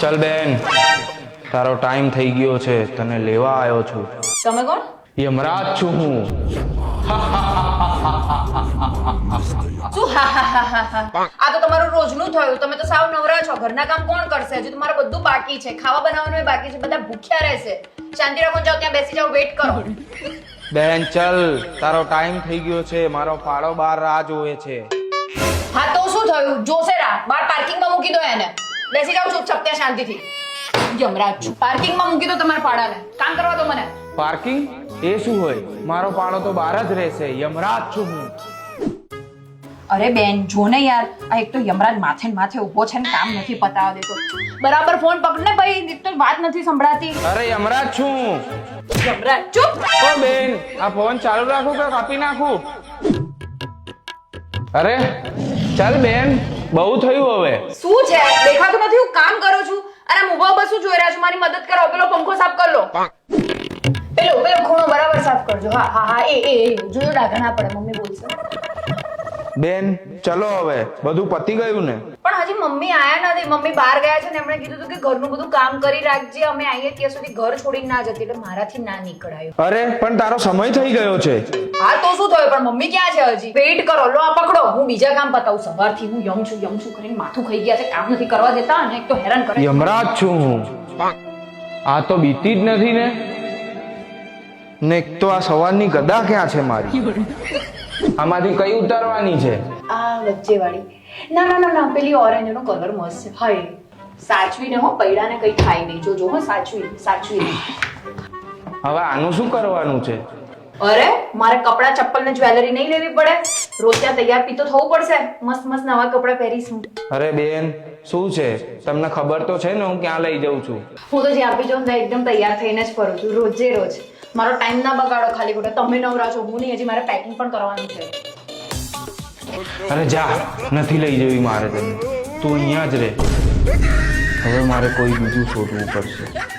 ચલ બેન. તારો ટાઈમ થઈ ગયો છે તને લેવા આવ્યો છું. તમે કોણ? યમરાજ છું હું. શું? હા હા હા હા હા આ તો તમારું રોજનું થયું. તમે તો સાવ નવરા છો. ઘરના કામ કોણ કરશે? હજુ તમારે બધું બાકી છે. ખાવા બનાવવાનું બાકી છે. બધા ભૂખ્યા રહેશે. શાંતિ રાખો જાઓ ત્યાં બેસી જાઓ વેટ કરો. બેન ચલ. તારો ટાઈમ થઈ ગયો છે. મારો ફાળો બાર રાહ જોવે છે. થયું. જોશે રા. બાર પાર્કિંગમાં મૂકી દો એને. બેસી જાઓ ચૂપચાપ ત્યાં શાંતિથી. યમરાજ છું પાર્કિંગમાં મૂકી દો તમારા પાડાને. કામ કરવા દો મને. પાર્કિંગ એ શું હોય? મારો પાડો તો બહાર જ રહેશે. યમરાજ છું હું. અરે બેન જો ને યાર. આ એક તો યમરાજ માથે ને માથે ઊભો છે ને કામ નથી પતાવા દેતો. બરાબર ફોન પકડને ભાઈ એક તો વાત નથી સંભળાતી. અરે યમરાજ છું. યમરાજ ચૂપ. ઓ બેન આ ફોન ચાલુ રાખું કે કાપી નાખું? અરે? ચાલ બેન, બહુ થયું હવે. શું છે? દેખાતું નથી, હું કામ કરું છું. અને મોબાઈલ પર શું જોઈ રહ્યા છું મારી મદદ કરો. પેલો પંખો સાફ કર લો. પેલો પેલો ખૂણો બરાબર સાફ કરજો. હા હા હા, એ એ. જોયો ડાઘણા પડે, મમ્મી બોલશે. બેન ચલો હવે. બધું પતી ગયું ને? પણ હજી મમ્મી આયા નથી. મમ્મી બહાર ગયા છે ને એમણે કીધું હતું કે ઘરનું બધું કામ કરી રાખજે. અમે આવીએ ત્યાં સુધી ઘર છોડીને ના જતી એટલે મારાથી ના નીકળાયું. અરે પણ તારો સમય થઈ ગયો છે. હા તો શું થયું? પણ મમ્મી ક્યાં છે હજી? વેઇટ કરો લો આ પકડો. હું બીજા કામ પતાવું. સવારથી હું યમ છું યમ છું કરીને માથું ખાઈ ગયા છે. કામ નથી કરવા દેતા અને એક તો હેરાન કરે યમરાજ છું હું. આ તો બીતી જ નથી ને? ને એક તો આ સવારની ગદા ક્યાં છે મારી? આમાંથી કઈ ઉતારવાની છે? આ વચ્ચે વાળી ના ના ના ના પેલી ઓરેન્જ નો કલર મસ્ત છે. હાય સાચવીને હો પૈડાને કઈ થાય નહીં. જોજો હો સાચવી સાચવી. હવે આનું શું કરવાનું છે? અરે મારે કપડા ચપ્પલ ને જ્વેલરી નહીં લેવી પડે. રોજ ત્યાં તૈયાર પી તો થવું પડશે. મસ્ત મસ્ત નવા કપડા પહેરીશું. અરે બેન શું છે? તમને ખબર તો છે ને હું ક્યાં લઈ જાઉં છું? હું તો જ્યાં બી જાઉં ત્યાં એકદમ તૈયાર થઈને જ ફરું છું રોજે રોજ. મારો ટાઈમ ના બગાડો ખાલી ખોટો. તમે નવરા છો હું નહીં હજી મારે પેકિંગ પણ કરવાનું છે. અરે જા નથી લઈ જવી મારે તને. તું અહીંયા જ રહે. હવે મારે કોઈ બીજું શોધવું પડશે.